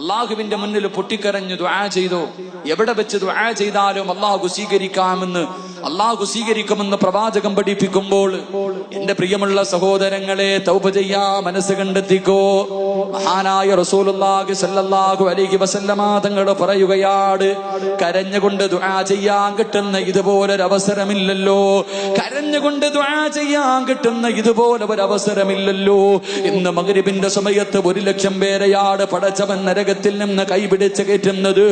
അള്ളാഹുവിന്റെ മുന്നിൽ പൊട്ടിക്കരഞ്ഞു ദുആ ചെയ്തു. എവിടെ വെച്ച് ദുആ ചെയ്താലും അള്ളാഹു സ്വീകരിക്കാമെന്ന്. അള്ളാഹു സ്വീകരിക്കുമെന്ന് പ്രവാചകം പഠിപ്പിക്കുമ്പോൾ എന്റെ പ്രിയമുള്ള സഹോദരങ്ങളെ തൗബ ചെയ്യാ മനസ്സ് കണ്ടെത്തിക്കോ. മഹാനായ റസൂലുള്ളാഹി സല്ലല്ലാഹു അലൈഹി വസല്ലമ തങ്ങൾ പറയുകയാണ് കരഞ്ഞുകൊണ്ട് ദുആ ചെയ്യാൻ കിട്ടുന്ന ഇതുപോലൊരു അവസരമില്ലല്ലോ കരഞ്ഞുകൊണ്ട് ദുആ ചെയ്യാൻ കിട്ടുന്ന ഇതുപോലെ ഒരു അവസരമില്ലല്ലോ ഇന്ന് മഗ്രിബിന്റെ സമയത്ത് ഒരു ലക്ഷം പേരെയാട് പടച്ചവൻ നരകത്തിൽ നിന്ന് കൈപിടിച്ച് കയറ്റുന്നത്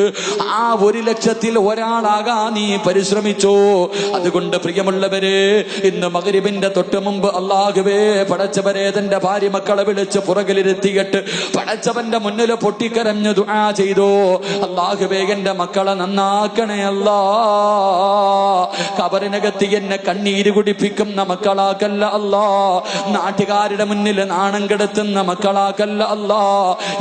ആ ഒരു ലക്ഷത്തിൽ ഒരാളാകാ നീ പരിശ്രമിച്ചോ. അതുകൊണ്ട് പ്രിയമുള്ളവരെ ഇന്ന് മകരിബിന്റെ തൊട്ട് മുമ്പ് അള്ളാഹുവേ പടച്ചവരെ തന്റെ ഭാര്യ മക്കളെ വിളിച്ച് പുറകിലിരുത്തിയിട്ട് പടച്ചവന്റെ മുന്നിൽ പൊട്ടിക്കരഞ്ഞു ദുആ ചെയ്തോ. അള്ളാഹുവേ എന്റെ മക്കളെ നന്നാക്കണേ അല്ലാ. കബറിനകത്ത് എന്നെ കണ്ണീര് കുടിപ്പിക്കുന്ന മക്കളാക്കല്ല അല്ലാ. നാട്ടുകാരുടെ മുന്നിൽ നാണം കെടുത്തുന്ന മക്കളാക്കല്ല അല്ലാ.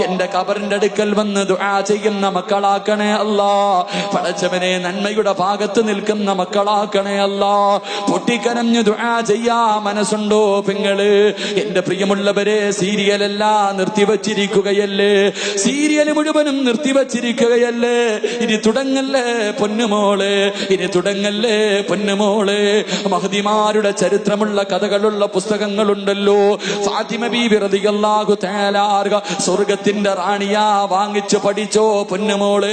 എന്റെ കബറിന്റെ അടുക്കൽ വന്ന് ദുആ ചെയ്യുന്ന മക്കളാക്കണേ അല്ലാ. പടച്ചവനെ നന്മയുടെ ഭാഗത്ത് നിൽക്കുന്ന മക്കളാക്കണേ അല്ലാ. പൊട്ടിക്കരഞ്ഞു ദുആ ചെയ്യാ മനസ്സുണ്ടോ പെങ്ങൾ? എന്റെ പ്രിയമുള്ളവരെ സീരിയലെല്ലാം നിർത്തിവച്ചിരിക്കുകയല്ലേ? സീരിയൽ മുഴുവനും നിർത്തിവച്ചിരിക്കുകയല്ലേ? ഇനി തുടങ്ങല്ലേ പൊന്നുമോൾ? ഇനി തുടങ്ങല്ലേ പൊന്നുമോൾ? മഹതിമാരുടെ ചരിത്രമുള്ള കഥകളുള്ള പുസ്തകങ്ങളുണ്ടല്ലോ. ഫാത്തിമ ബീബി റളിയല്ലാഹു തആലാർക സ്വർഗത്തിന്റെ റാണിയാ വാങ്ങിച്ചു പഠിച്ചോ പൊന്നുമോൾ.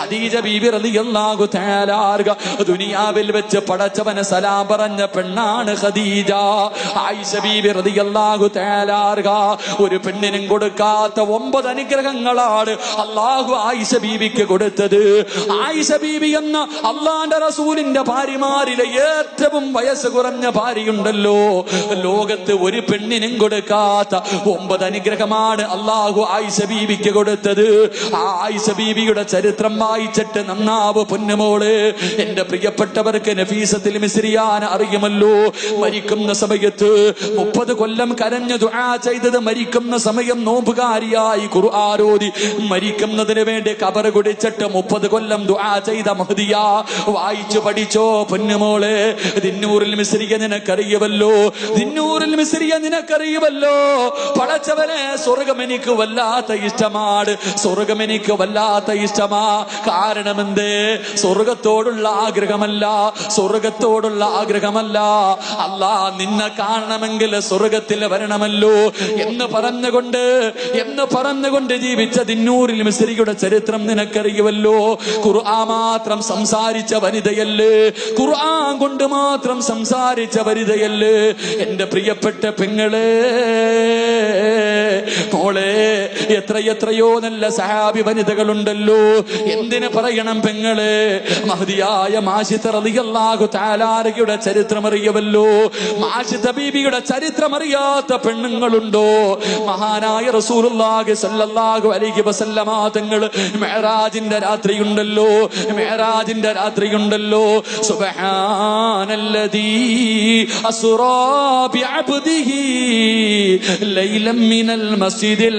ഹദീജ ബീബി റളിയല്ലാഹു തആലാർക ദുനിയാവിൽ വെച്ച് പടച്ചവന് സലാം പറഞ്ഞ പെണ്ണാണ് ഖദീജ. ആയിഷ ബീബി റളിയല്ലാഹു തആലാർക ഒരു പെണ്ണിനും കൊടുക്കാത്ത ഒമ്പത് അനുഗ്രഹങ്ങളാണ് അള്ളാഹു ആയിഷ ബീവിക്ക് കൊടുത്തത്. ആയിഷ ബീവി എന്ന അള്ളാന്റെ റസൂലിന്റെ ഭാര്യമാരിലെ ഏറ്റവും വയസ്സ് കുറഞ്ഞ ഭാര്യയുണ്ടല്ലോ. ലോകത്ത് ഒരു പെണ്ണിനും കൊടുക്കാത്ത ഒമ്പത് അനുഗ്രഹമാണ് അള്ളാഹു ആയിഷ ബീവിക്ക് കൊടുത്തത്. ആയിഷ ബീവിയുടെ ചരിത്രം വായിച്ചിട്ട് നന്നാവ് പൊന്നുമോൾ എന്റെ പ്രിയപ്പെട്ടവർക്ക് നഫീസത്തിൽ മിസ്രിയാൻ അറിയുമല്ലോ. മരിക്കുന്ന സമയത്ത് മുപ്പത് കൊല്ലം കരഞ്ഞു ദുആ ചെയ്തത് മരിക്കുന്ന സമയം നോമ്പുകാരിയായി ഖുർആാരോതി മരിക്കുന്നതിന് വേണ്ടി കബർ കുടിച്ചിട്ട് മുപ്പത് കൊല്ലം ദുആ ചെയ്ത മഹദിയ. വായിച്ചു പഠിച്ചോ പൊന്നുമോളെ ദിന്നൂറിൽ മിസ്രിയ നിനക്കറിയുമല്ലോ. ദിന്നൂറിൽ മിസ്രിയ നിനക്കറിയുമല്ലോ. പടച്ചവനെ സ്വർഗം എനിക്ക് വല്ലാത്ത ഇഷ്ടമാണ്. സ്വർഗം എനിക്ക് വല്ലാത്ത ഇഷ്ടമാ. കാരണം എന്തേ സ്വർഗത്തോടുള്ള ആഗ്രഹമല്ല. സ്വർഗത്തോടുള്ള ആഗ്രഹമല്ല. അല്ല നിന്നെ കാണണമെങ്കിൽ സ്വർഗത്തിൽ വരണമല്ലോ എന്ന് പറഞ്ഞുകൊണ്ട് എന്ന് പറഞ്ഞുകൊണ്ട് ജീവിച്ച തിന്നൂരിൽ മിസ്രിയുടെ ചരിത്രം നിനക്കറിയുമല്ലോ. ഖുർആ മാത്രം സംസാരിച്ച വനിതയല്ലേ? ഖുർആൻ കൊണ്ട് മാത്രം സംസാരിച്ച വനിതയല്ലേ? എന്റെ പ്രിയപ്പെട്ട പെങ്ങളെ മോളെ എത്രയെത്രയോ നല്ല സഹാബി വനിതകളുണ്ടല്ലോ. എന്തിനു പറയണം പെങ്ങൾ? മഹതിയായ മാഷിത്ത റളിയല്ലാഹു ചരിത്രം അറിയവല്ലോ മാഷിത്ത ബീബിയുടെ ചരിത്രം അറിയാത്ത പെണ്ണുങ്ങളുണ്ടോ? മഹാനായ റസൂലുള്ളാഹി സല്ലല്ലാഹു അലൈഹി വസല്ലമ തങ്ങൾ മെഹറാജിന്റെ രാത്രിയുണ്ടല്ലോ. മെഹറാജിന്റെ രാത്രിയുണ്ടല്ലോ. സുബ്ഹാനല്ലദീ അസ്റാ ബിഅബ്ദിഹി ലൈലം മിനൽ മസ്ജിദിൽ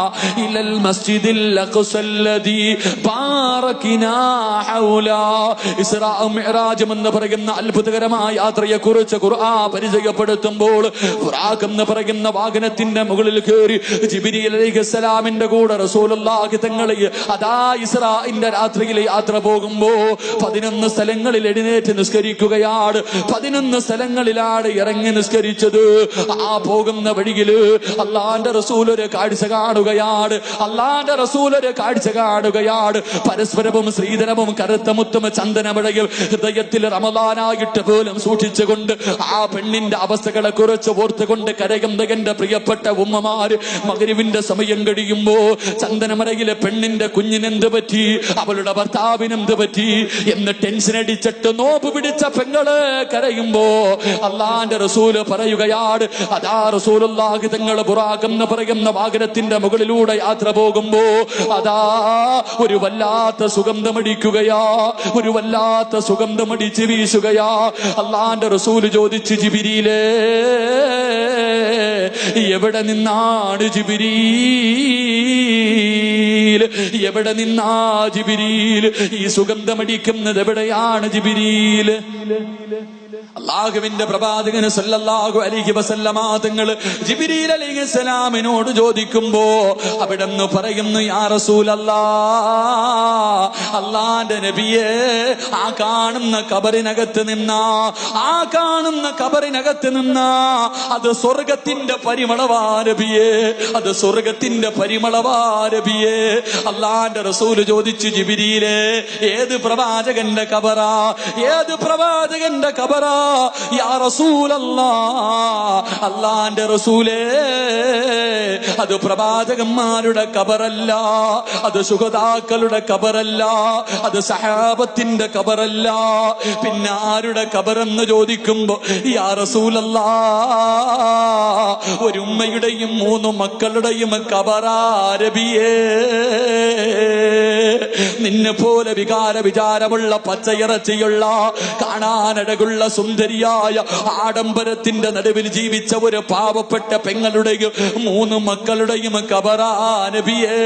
ഹറാം ഇലൽ മസ്ജിദിൽ അഖ്സല്ലദീ ബാറകിനാ ഹൗലാ. ഇസ്രാ മിഅ്റാജ് എന്ന് പറയുന്ന അത്ഭുതകരമായ യാത്രയെ കുറിച്ച് ഖുർആൻ പരിചയപ്പെടുത്തുമ്പോൾ ബുറാഖ് എന്ന് പറയുന്ന വാഹനത്തിന്റെ മുകളിൽ കയറി ജിബിരിൽ അലൈഹിസ്സലാമിന്റെ കൂടെ റസൂലുള്ളാഹി തങ്ങളെ അതാ ഇസ്രാഇന്റെ രാത്രിയിൽ യാത്ര പോകുമ്പോ പതിനൊന്ന് സ്ഥലങ്ങളിൽ എഴുന്നേറ്റ് നിസ്കരിക്കുകയാണ്. പതിനൊന്ന് സ്ഥലങ്ങളിലാണ് ഇറങ്ങി നിസ്കരിച്ചത്. ആ പോകുന്ന വഴിയിൽ അള്ളാന്റെ റസൂൽ ഒരു കാഴ്ച കാണുകയാണ് അള്ളാന്റെ റസൂൽ ഒരു കാഴ്ച കാണുകയാണ് പരസ്പരവും ശ്രീധരവും കറുത്ത മുത്തും ചന്ദനമഴയും ഹൃദയത്തിൽ റമദാനായിട്ട് പോലും സൂക്ഷിച്ചുകൊണ്ട് ആ പെണ്ണിന്റെ അവസ്ഥകളെ കുറിച്ച് ഓർത്തുകൊണ്ട് കരയുന്ന പ്രിയപ്പെട്ട ഉമ്മമാര് മകരുവിന്റെ സമയം കഴിയുമ്പോ ചന്ദനമരയിലെ പെണ്ണിന്റെ കുഞ്ഞിനെന്ത് പറ്റി? അവളുടെ ഭർത്താവിനെന്ത് പറ്റി? എന്ന് ടെൻഷൻ അടിച്ചിട്ട് നോപ്പ് പിടിച്ച പെങ്ങൾ കരയുമ്പോ അള്ളാന്റെ റസൂൽ പറയുകയാണ് അതാ റസൂലുള്ളാഹി പുറാകം ബുറാഖെന്ന് പറയുന്ന വാഹനത്തിന്റെ മുകളിലൂടെ യാത്ര പോകുമ്പോ അതാ ഒരു വല്ലാത്ത സുഗന്ധമടിക്കുകയാ ഒരു വല്ലാത്ത സുഗന്ധമടിച്ച് വീശുകയാ അള്ളാന്റെ റസൂൽ ചോദിച്ചു ജിബിരിയിലേ എവിടെ നിന്നാണ് ജിബിരി എവിടെ നിന്നാ ജിബിരിയിൽ ഈ സുഗന്ധമടിക്കുന്നത് എവിടെയാണ് ജിബിരിയിൽ അള്ളാഹുവിന്റെ പ്രവാചകന് സല്ലല്ലാഹു അലൈഹി വസല്ലമ തങ്ങൾ ജിബ്രീൽ അലൈഹിസ്സലാമിനോട് ചോദിക്കുമ്പോ അവിടെന്ന് പറയുന്നു യാ റസൂലല്ലാ അല്ലാന്റെ നബിയെ ആ കാണുന്ന കബറിനകത്ത് നിന്ന ആ കാണുന്ന കബറിനകത്ത് നിന്ന അത് സ്വർഗത്തിന്റെ പരിമളവാരബിയെ അത് സ്വർഗത്തിന്റെ പരിമളവാരബിയെ അല്ലാന്റെ റസൂൽ ചോദിച്ചു ജിബിരിയിലെ ഏത് പ്രവാചകന്റെ കബറാ ഏത് പ്രവാചകന്റെ കബറാ യാ റസൂലല്ലാ അല്ലാന്റെ റസൂലേ അത് പ്രവാചകന്മാരുടെ കബറല്ല അത് സുഹതാക്കളുടെ കബറല്ല അത് സഹാബത്തിന്റെ കബറല്ല. പിന്നെ ആരുടെ കബറെന്ന് ചോദിക്കുമ്പോ യാ റസൂലല്ല ഒരു ഉമ്മയുടെയും മൂന്ന് മക്കളുടെയും കബറാരബിയേ നിന്നെ പോലെ വികാര വിചാരമുള്ള പച്ചയിറച്ചിയുള്ള കാണാനഴകുള്ള സുന്ദരിയായ ആഡംബരത്തിന്റെ നടുവിൽ ജീവിച്ച ഒരു പാവപ്പെട്ട പെങ്ങളുടെയും മൂന്ന് മക്കളുടെയും കബറാനബിയേ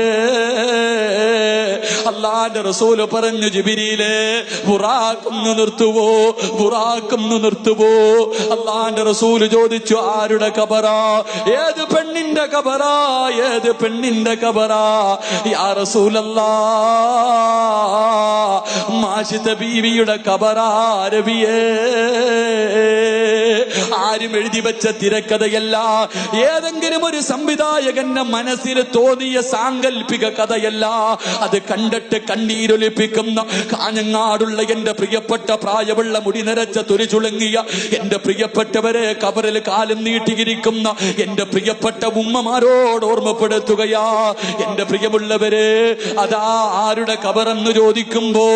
അള്ളാന്റെ റസൂൽ പറഞ്ഞു ജിബിരിയിലെ ബുറാക്കൊന്ന് നിർത്തുവോ ബുറാക്കൊന്ന് നിർത്തുവോ? അള്ളാന്റെ റസൂൽ ചോദിച്ചു ആരുടെ കബറാ ഏത് പെണ്ണിന്റെ കബറാ ഏത് പെണ്ണിന്റെ കബറാ യാ റസൂലല്ലാ മാഷിത ബീവിയുടെ കബറാരബിയേ ആരും എഴുതി വെച്ച തിരക്കഥയല്ല ഏതെങ്കിലും ഒരു സംവിധായകന്റെ മനസ്സിൽ തോന്നിയ സാങ്കല്പിക കഥയല്ല. അത് കണ്ടിട്ട് കണ്ണീരൊലിപ്പിക്കുന്ന കാഞ്ഞങ്ങാടുള്ള എന്റെ പ്രിയപ്പെട്ട പ്രായമുള്ള മുടി നിറച്ച തുരിചുളുങ്ങിയ എന്റെ പ്രിയപ്പെട്ടവരെ കവറിൽ കാലം നീട്ടിയിരിക്കുന്ന എന്റെ പ്രിയപ്പെട്ട ഉമ്മമാരോട് ഓർമ്മപ്പെടുത്തുകയാ. എന്റെ പ്രിയമുള്ളവരെ അതാ ആരുടെ കബറെന്ന് ചോദിക്കുമ്പോ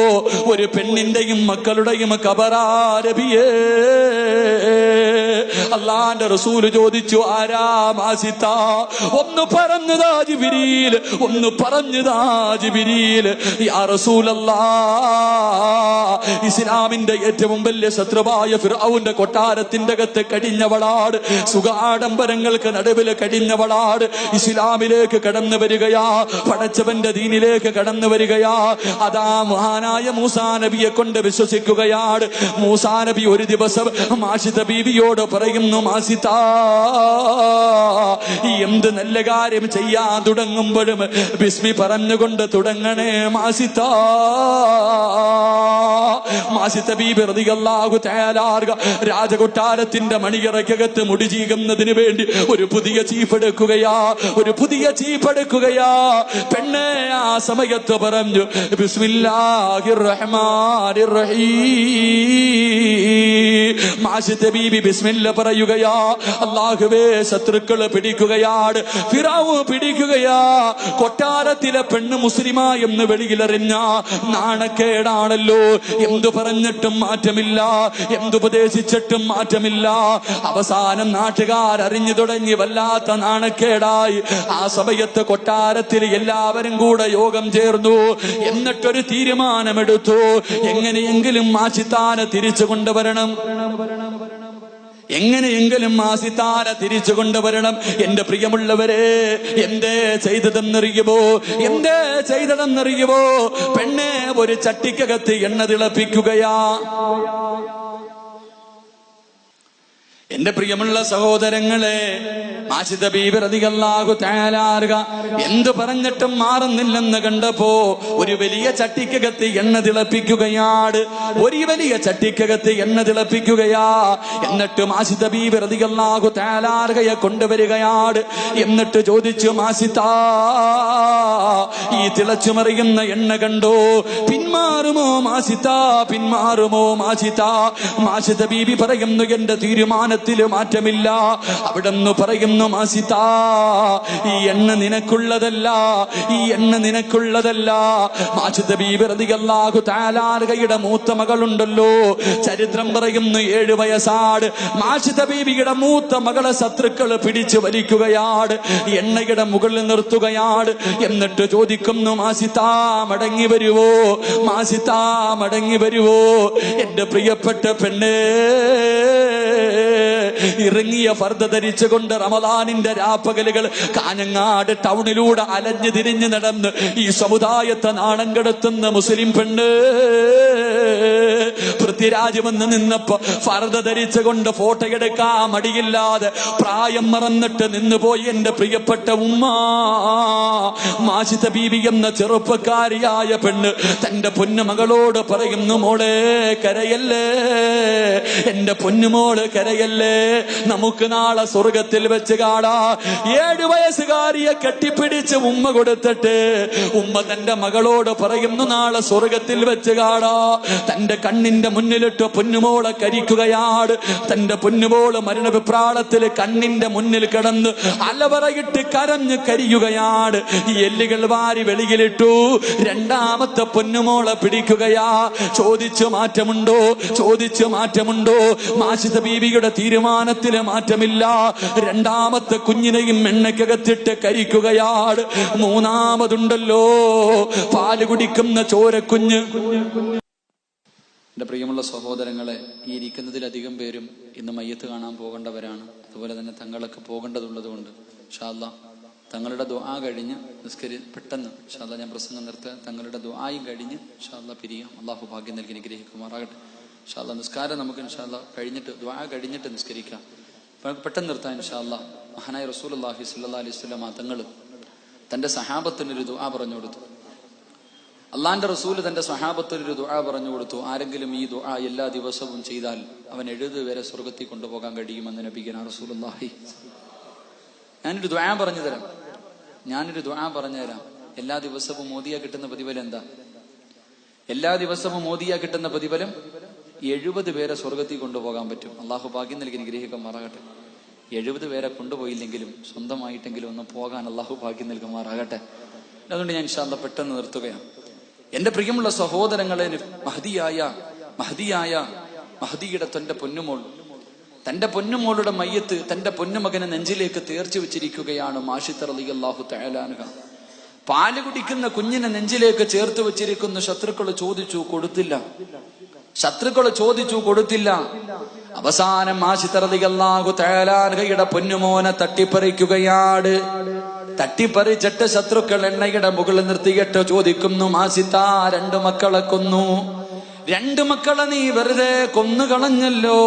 ഒരു പെണ്ണിന്റെയും മക്കളുടെയും കബറാരബിയേ അള്ളാന്റെ റസൂൽ ചോദിച്ചു ആരാ മാസിത്ത? ഒന്ന് പറഞ്ഞതാ ജിബിരിയിൽ ഒന്ന് പറഞ്ഞതാ ജിബിരിയിൽ ഇസ്ലാമിന്റെ ഏറ്റവും വലിയ ശത്രുവായ ഫിർഔന്റെ കൊട്ടാരത്തിന്റെ അകത്ത് കടിഞ്ഞവളാട് സുഖാഡംബരങ്ങൾക്ക് നടുവിൽ കടിഞ്ഞവളാട് ഇസ്ലാമിലേക്ക് കടന്നു വരികയാ പടച്ചവന്റെ ദീനിലേക്ക് കടന്നു വരികയാ. അതാ മഹാനായ മൂസാ നബിയെ കൊണ്ട് വിശ്വസിക്കുകയാണ്. മൂസാ നബി ഒരു ദിവസം മാഷിത ബീവിയോട് പറയുന്നു മാസിത എന്ത് നല്ല കാര്യം ചെയ്യാൻ തുടങ്ങുമ്പോഴും ബിസ്മി പറഞ്ഞുകൊണ്ട് തുടങ്ങണേ മാസിത്ത. മാസിത്ത ബി പ്രതികളാകു തആലാർക രാജകൊട്ടാരത്തിന്റെ മണിയറക്കകത്ത് മുടിചീകുന്നതിന് വേണ്ടി ഒരു പുതിയ ചീഫ് എടുക്കുകയാ ഒരു പുതിയ ചീഫ് എടുക്കുകയാ പെണ്ണെ ആ സമയത്ത് പറഞ്ഞു ബിസ്മില്ലാഹിർ റഹ്മാനിർ റഹീം മാഷിത്ത ബീബി ബിസ്മില്ല പറയുകയാ അള്ളാഹുവേ ശത്രുക്കൾ പിടിക്കുകയാണ് ഫിറാവ് പിടിക്കുകയാ കൊട്ടാരത്തിലെ പെണ്ണ് മുസ്ലിമ എന്ന് വെളിയിലെറിഞ്ഞ നാണക്കേടാണല്ലോ. എന്തു പറഞ്ഞിട്ടും മാറ്റമില്ല. എന്തുപദേശിച്ചിട്ടും മാറ്റമില്ല. അവസാനം നാട്ടുകാർ അറിഞ്ഞു തുടങ്ങി വല്ലാത്ത നാണക്കേടായി. ആ സമയത്ത് കൊട്ടാരത്തിൽ എല്ലാവരും കൂടെ യോഗം ചേർന്നു. എന്നിട്ടൊരു തീരുമാനമെടുത്തു. എങ്ങനെയെങ്കിലും ആ ചിത്താനെ തിരിച്ചു കൊണ്ടുവരണം. എങ്ങനെയെങ്കിലും ആ സിതാര തിരിച്ചു കൊണ്ടുവരണം. എന്റെ പ്രിയമുള്ളവരെ എന്തേ ചെയ്തതെന്നറിയുമോ? എന്തേ ചെയ്തതെന്നറിയുമോ? പെണ്ണെ ഒരു ചട്ടിക്കകത്ത് എണ്ണ തിളപ്പിക്കുകയാ. എന്റെ പ്രിയമുള്ള സഹോദരങ്ങളെ ആശിത ബീബിറതികല്ലാഹു തയ്യാറാറുക എന്തു പറഞ്ഞിട്ടും മാറുന്നില്ലെന്ന് കണ്ടപ്പോ ഒരു വലിയ ചട്ടിക്കകത്ത് എണ്ണ തിളപ്പിക്കുകയാണ്. ഒരു വലിയ ചട്ടിക്കകത്ത് എണ്ണ തിളപ്പിക്കുകയാ. എന്നിട്ട് മാസിത ബീബിറതികല്ലാഹു തയ്യാറാറുകയെ കൊണ്ടുവരികയാണ്. എന്നിട്ട് ചോദിച്ചു മാസിതാ ഈ തിളച്ചു മറിയുന്ന എണ്ണ കണ്ടോ? പിന്മാറുമോ മാസിത പിന്മാറുമോ മാസിത മാസിത ബീബി പറയുന്നു എന്റെ തീരുമാനത്തിൽ മാറ്റമില്ല. അവിടെന്ന് പറയുന്നു മാസിത ഈ എണ്ണ നിനക്കുള്ളതല്ല ഈ എണ്ണ നിനക്കുള്ളതല്ല. മാജിദ് ബീബിറതികല്ലാഹു താലാർകയുടെ മൂത്ത മകളുണ്ടല്ലോ. ചരിത്രം പറയുന്നു ഏഴ് വയസ്സാട് മാഷിത ബീബിയുടെ മൂത്ത മകളെ ശത്രുക്കൾ പിടിച്ചു വലിക്കുകയാണ്. എണ്ണയുടെ മുകളിൽ നിർത്തുകയാണ്. എന്നിട്ട് ചോദിക്കുന്നു മാസിതാ മടങ്ങി വരുവോ? മാസിതാ മടങ്ങി വരുവോ? എന്റെ പ്രിയപ്പെട്ട പെണ്ണേ. ഇറങ്ങിയ ഫർദ ധരിച്ചുകൊണ്ട് റമദാനിന്റെ രാപ്പകലുകൾ കാഞ്ഞങ്ങാട് ടൗണിലൂടെ അലഞ്ഞു തിരിഞ്ഞു നടന്ന് ഈ സമുദായത്തെ നാണം കെടുത്തുന്ന മുസ്ലിം പെണ്ണ് പൃഥ്വിരാജമെന്ന് നിന്നപ്പോ ഫർദ ധരിച്ചുകൊണ്ട് ഫോട്ടോ എടുക്കാൻ മടിയില്ലാതെ പ്രായം മറന്നിട്ട് നിന്നുപോയി എന്റെ പ്രിയപ്പെട്ട ഉമ്മ. മാഷിത ബീവി എന്ന ചെറുപ്പക്കാരിയായ പെണ്ണ് തന്റെ പൊന്നുമകളോട് പറയുന്നു മോളെ കരയല്ലേ? എന്റെ പൊന്നുമോൾ കരയല്ലേ? നമുക്ക് നാളെ സ്വർഗത്തിൽ വെച്ച് കാണാ. ഏഴു വയസ്സുകാരിയെ കെട്ടിപ്പിടിച്ച് ഉമ്മ കൊടുത്തിട്ട് ഉമ്മ തന്റെ മകളോട് പറയുന്നു നാളെ സ്വർഗത്തിൽ വെച്ച് കാണാ. തന്റെ കണ്ണിന്റെ മുന്നിലിട്ട് പൊന്നുമോളെ കരിക്കുകയാണ്. തന്റെ പൊന്നുമോൾ മരണവിപ്രാളത്തിൽ കണ്ണിന്റെ മുന്നിൽ കിടന്ന് അലവറയിട്ട് കരഞ്ഞ് കരിയുകയാണ്. ഈ എല്ലുകൾ വാരി വെളിയിലിട്ടു. രണ്ടാമത്തെ പൊന്നുമോളെ പിടിക്കുകയാ. ചോദിച്ചു മാറ്റമുണ്ടോ? ചോദിച്ചു മാറ്റമുണ്ടോ? മാഷിത ബീവിയുടെ തീരുമാനത്തിന് മാറ്റമില്ല. രണ്ടാമത്തെ കുഞ്ഞിനെയും എണ്ണയ്ക്കകത്തിട്ട് കരിക്കുകയാണ് മൂന്നാമതുണ്ടല്ലോ പാൽ കുടിക്കുന്ന ചോരക്കുഞ്ഞ്. എന്റെ പ്രിയമുള്ള സഹോദരങ്ങളെ ഈ ഇരിക്കുന്നതിലധികം പേരും ഇന്ന് മയ്യത്ത് കാണാൻ പോകേണ്ടവരാണ്. അതുപോലെ തന്നെ തങ്ങളൊക്കെ പോകേണ്ടതുള്ളതുകൊണ്ട്. ഷാല്ല തങ്ങളുടെ ദുആ കഴിഞ്ഞ് നിസ്കരി പെട്ടെന്ന് ഷാല്ല ഞാൻ പ്രസംഗം നിർത്തുക തങ്ങളുടെ ദുആയും കഴിഞ്ഞ് ഷാല്ല പിരിയാം. അള്ളാഹു ഭാഗ്യം നൽകി അനുഗ്രഹിക്കുമാറാകട്ടെ. ഷാല്ല നിസ്കാരം നമുക്ക് ഇൻഷാല്ല കഴിഞ്ഞിട്ട് ദ്വാ കഴിഞ്ഞിട്ട് നിസ്കരിക്കാം. നമുക്ക് പെട്ടെന്ന് നിർത്താൻ ഇൻഷാല്ല മഹാനായ റസൂൽ അള്ളാഹി സല്ലാ അലൈഹി സ്വലം തങ്ങൾ തന്റെ സഹാബത്തിനൊരു ദുആ പറഞ്ഞു കൊടുത്തു. അള്ളാന്റെ റസൂൽ തന്റെ സഹാബത്തിനൊരു ദുആ പറഞ്ഞു കൊടുത്തു. ആരെങ്കിലും ഈ ദുആ എല്ലാ ദിവസവും ചെയ്താൽ അവൻ എഴുത് വരെ സ്വർഗത്തിൽ കൊണ്ടുപോകാൻ കഴിയുമെന്ന് നബിക്കന റസൂലുള്ളാഹി. ഞാനൊരു ദ്വാ പറഞ്ഞു തരാം. ഞാനൊരു ദ്വാ പറഞ്ഞു തരാം. എല്ലാ ദിവസവും മോദിയ കിട്ടുന്ന പ്രതിഫലം എന്താ? എല്ലാ ദിവസവും മോദിയ കിട്ടുന്ന പ്രതിഫലം എഴുപത് പേരെ സ്വർഗത്തിൽ കൊണ്ടുപോകാൻ പറ്റും. അള്ളാഹു ഭാഗ്യം നൽകി ഗ്രഹിക്കുമാറാകട്ടെ എഴുപത് പേരെ കൊണ്ടുപോയില്ലെങ്കിലും സ്വന്തമായിട്ടെങ്കിലും ഒന്ന് പോകാൻ അള്ളാഹു ഭാഗ്യം നൽകുമാറാകട്ടെ. അതുകൊണ്ട് ഞാൻ ഇൻഷാല്ല പെട്ടെന്ന് നിർത്തുകയാണ്. എന്റെ പ്രിയമുള്ള സഹോദരങ്ങളെ മഹതിയായ മഹതിയായ മഹദിയുടെ തന്റെ പൊന്നുമോൾ. തന്റെ പൊന്നുമോളുടെ മയ്യത്ത് തന്റെ പൊന്നുമകനെ നെഞ്ചിലേക്ക് തേർച്ചു വെച്ചിരിക്കുകയാണ് മാഷിത്തർ അലി അള്ളാഹു തയാലാനുക പാൽ കുടിക്കുന്ന കുഞ്ഞിനെ നെഞ്ചിലേക്ക് ചേർത്ത് വെച്ചിരിക്കുന്ന. ശത്രുക്കൾ ചോദിച്ചു കൊടുത്തില്ല. ശത്രുക്കൾ ചോദിച്ചു കൊടുത്തില്ല. അവസാനം ആശിത്തറതികല്ലാഹു തേലാർഹയുടെ പൊന്നുമോനെ തട്ടിപ്പറിക്കുകയാണ് തട്ടിപ്പറിച്ചിട്ട് ശത്രുക്കൾ എണ്ണയുടെ മുകളിൽ നിർത്തിയിട്ട് ചോദിക്കുന്നു മാസിത്ത രണ്ടു മക്കളെ കൊന്നു. രണ്ടു മക്കളെ നീ വെറുതെ കൊന്നുകളഞ്ഞല്ലോ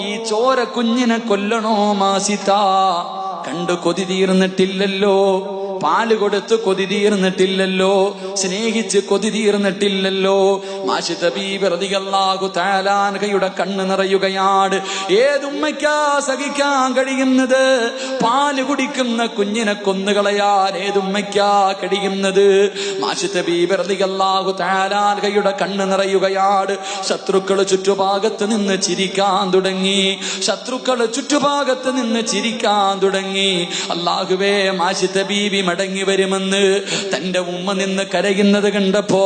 ഈ ചോര കുഞ്ഞിനെ കൊല്ലണോ മാസിത്ത? കണ്ടു കൊതി തീർന്നിട്ടില്ലല്ലോ. പാൽ കൊടുത്ത് കൊതി തീർന്നിട്ടില്ലല്ലോ സ്നേഹിച്ച് കൊതി തീർന്നിട്ടില്ലല്ലോ. താലാൻകയുടെ കണ്ണ് നിറയുകയാണ്. ഏതുമ്മയ്ക്കാ സഹിക്കാൻ കഴിയുന്നത്? പാൽ കുടിക്കുന്ന കുഞ്ഞിനെ കൊന്നുകളയാൻ ഏതുമ്മയ്ക്കാ കഴിയുന്നത്? മാഷിത ബീബിറതികല്ലാകു താലാൻകയുടെ കണ്ണ് നിറയുകയാണ്. ശത്രുക്കൾ ചുറ്റുഭാഗത്ത് നിന്ന് ചിരിക്കാൻ തുടങ്ങി. ശത്രുക്കൾ ചുറ്റുഭാഗത്ത് നിന്ന് ചിരിക്കാൻ തുടങ്ങി. അല്ലാഹുവേ മാഷിത ബീബി മടങ്ങി വരുമെന്ന് തന്റെ ഉമ്മ നിന്ന് കരയുന്നത് കണ്ടപ്പോ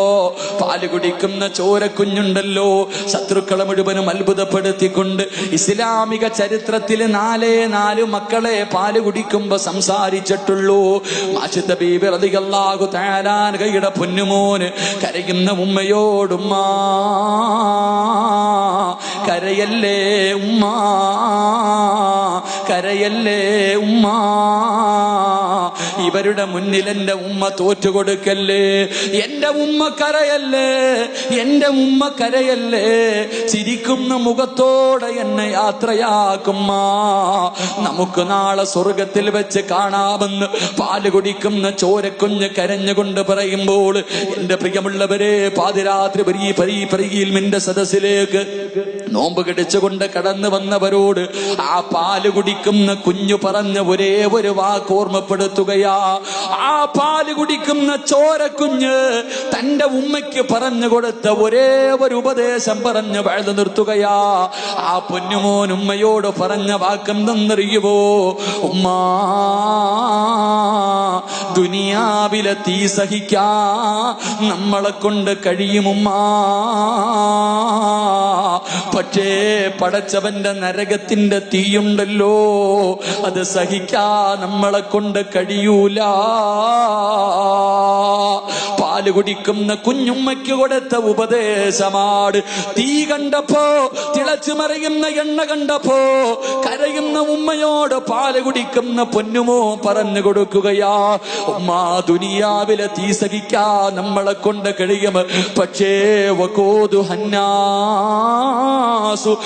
പാൽ കുടിക്കുന്ന ചോരക്കുഞ്ഞുണ്ടല്ലോ. ശത്രുക്കളെ മുഴുവനും അത്ഭുതപ്പെടുത്തിക്കൊണ്ട് ഇസ്ലാമിക ചരിത്രത്തിൽ നാലേ നാല് മക്കളെ പാൽ കുടിക്കുമ്പോ സംസാരിച്ചിട്ടുള്ളൂ. മാഷിത്ത ബീബി റളിയല്ലാഹു തആലാൻ കൈയുടെ പൊന്നുമോന് കരയുന്ന ഉമ്മയോടുമ്മ കരയല്ലേ ഉമ്മ കരയല്ലേ ഉമ്മ? ഇവരുടെ മുന്നിൽ എന്റെ ഉമ്മ തോറ്റുകൊടുക്കല്ലേ? എന്റെ ഉമ്മ കരയല്ലേ? എന്റെ ഉമ്മ കരയല്ലേ? ചിരിക്കുന്ന മുഖത്തോടെ എന്നെ യാത്രയാക്കുമ്മ. നമുക്ക് നാളെ സ്വർഗത്തിൽ വെച്ച് കാണാമെന്ന് പാൽ കുടിക്കുന്ന ചോരക്കുഞ്ഞ് കരഞ്ഞുകൊണ്ട് പറയുമ്പോൾ എന്റെ പ്രിയമുള്ളവരെ പാതിരാത്രി പരി പരി പരിയിൽ മിന്റെ സദസ്സിലേക്ക് നോമ്പ് കടിച്ചുകൊണ്ട് കടന്നു വന്നവരോട് ആ പാൽ കുടിക്കുന്ന കുഞ്ഞു പറഞ്ഞ ഒരേ ഒരു വാക്ക് ഓർമ്മപ്പെടുത്തുകയാ. ആ പാൽ കുടിക്കുന്ന ചോരക്കുഞ്ഞ് തന്റെ ഉമ്മയ്ക്ക് പറഞ്ഞു കൊടുത്ത ഒരേ ഒരു ഉപദേശം പറഞ്ഞു വഴുതു നിർത്തുകയാ. ആ പൊന്നുമോൻ ഉമ്മയോട് പറഞ്ഞ വാക്കം തന്നറിയുവോ? ഉമ്മാ. ദുനിയാവിലെ തീ സഹിക്കാ നമ്മളെ കൊണ്ട് കഴിയുമുമ്മാ. പക്ഷേ പടച്ചവന്റെ നരകത്തിന്റെ തീയുണ്ടല്ലോ അത് സഹിക്കാ നമ്മളെ കൊണ്ട് കഴിയൂല. പാൽ കുടിക്കുന്ന കുഞ്ഞുമ്മയ്ക്ക് കൊടുത്ത ഉപദേശമാട്. തീ കണ്ടപ്പോ തിളച്ചു മറിയുന്ന എണ്ണ കണ്ടപ്പോ കരയുന്ന ഉമ്മയോട് പാൽ കുടിക്കുന്ന പൊന്നുമോ പറഞ്ഞു കൊടുക്കുകയാ. ഉമ്മ ദുനിയാവിലെ തീ സഹിക്കാ നമ്മളെ കൊണ്ട് കഴിയും പക്ഷേ വകോതു ഹന്നാസു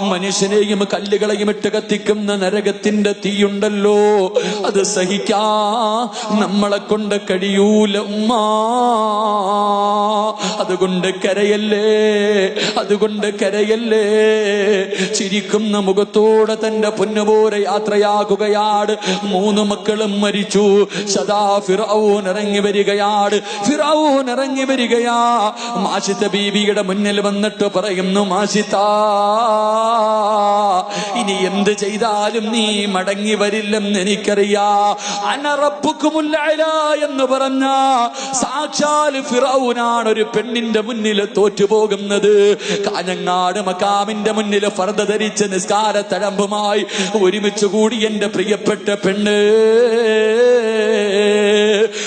മനുഷ്യനെയും കല്ലുകളെയും ഇട്ട് കത്തിക്കുന്ന നരകത്തിന്റെ തീയുണ്ടല്ലോ. അത് സഹിക്കാ നമ്മളെ കൊണ്ട് കഴിയൂല ഉമ്മാ. അതുകൊണ്ട് കരയല്ലേ? അതുകൊണ്ട് കരയല്ലേ? ചിരിക്കുന്ന മുഖത്തോടെ തന്റെ പൊന്നുപോലെ യാത്രയാകുകയാണ് മൂന്ന് മക്കളും മരിച്ചു. സദാ ഫിറൌൻ ഇറങ്ങി വരികയാണ് ഫിറൌൻ ഇറങ്ങി വരികയാ. മാഷിത്ത ബീവിയുടെ മുന്നിൽ വന്നിട്ട് പറയുന്നു മാഷിത്ത ഇനി എന്ത് ചെയ്താലും നീ മടങ്ങി വരില്ലെന്ന് എനിക്കറിയാ. അനറപ്പുക്കുമുല്ല എന്ന് പറഞ്ഞ സാക്ഷാൽ ഫിറൌനാണ് ഒരു പെണ്ണിന്റെ മുന്നിൽ തോറ്റുപോകുന്നത്. കാഞ്ഞങ്ങാട് മക്കാമിന്റെ മുന്നിൽ ഫർദ ധരിച്ച് നിസ്കാര തഴമ്പുമായി ഒരുമിച്ച് കൂടി എന്റെ പ്രിയപ്പെട്ട പെണ്ണ്.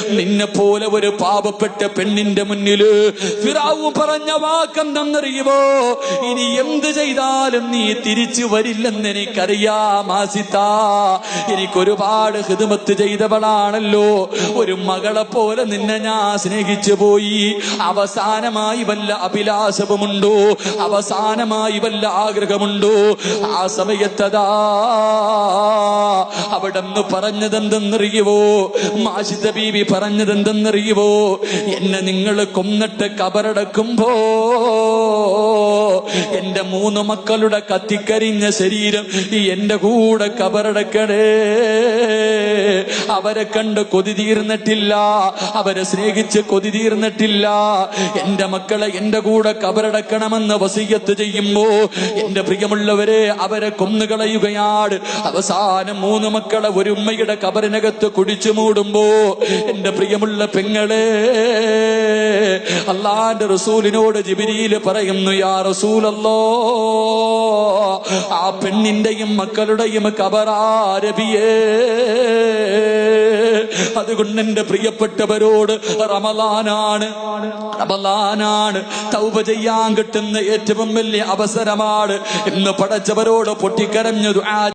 നിന്നെ പോലെ ഒരു പാപപ്പെട്ട പെണ്ണിന്റെ മുന്നിൽ ഫിറാവു പറഞ്ഞ വാക്കെന്തെന്നറിയുമോ? ഇനി എന്ത് ചെയ്താലും നീ തിരിച്ചു വരില്ലെന്ന് എനിക്കറിയാം ആസിത്ത എനിക്കൊരുപാട് ഹിതുമത്ത് ചെയ്തവളാണല്ലോ. ഒരു മകളെ പോലെ നിന്നെ ഞാൻ സ്നേഹിച്ചു പോയി. അവസാനമായി വല്ല അഭിലാഷവുമുണ്ടോ? അവസാനമായി വല്ല ആഗ്രഹമുണ്ടോ? ആ സമയത്തതാ അവിടെ നിന്ന് പറഞ്ഞതെന്തെന്നറിയുവോ മാഷിദ പറഞ്ഞത് എന്തെന്നറിയുവോ എന്നെ നിങ്ങൾ കൊന്നിട്ട് കബറടക്കുമ്പോ എന്റെ മൂന്ന് മക്കളുടെ കത്തിക്കരിഞ്ഞ ശരീരം ഈ എന്റെ കൂടെ കബറടക്കണേ. അവരെ കണ്ട് കൊതി തീർന്നിട്ടില്ല. അവരെ സ്നേഹിച്ച് കൊതി തീർന്നിട്ടില്ല. എന്റെ മക്കളെ എന്റെ കൂടെ കബറടക്കണമെന്ന് വസീയത്ത് ചെയ്യുമ്പോ എന്റെ പ്രിയമുള്ളവരെ അവരെ കൊന്നുകളയുകയാണ് അവസാനം മൂന്ന് മക്കളെ ഒരു ഉമ്മയുടെ കബറിനകത്ത് കുടിച്ചു മൂടുമ്പോ എന്റെ പ്രിയമുള്ള പെങ്ങളെ അള്ളാന്റെ റസൂലിനോട് ജിബിരിയിൽ പറയുന്നു യാ റസൂലല്ലോ ആ പെണ്ണിന്റെയും മക്കളുടെയും കബറാരബിയേ അതുകൊണ്ട് എന്റെ പ്രിയപ്പെട്ടവരോട് റമലാനാണ് റമലാനാണ് തൗബ ചെയ്യാൻ കിട്ടുന്ന ഏറ്റവും വലിയ അവസരമാണ് എന്ന് പടച്ചവരോട് പൊട്ടിക്കരഞ്ഞു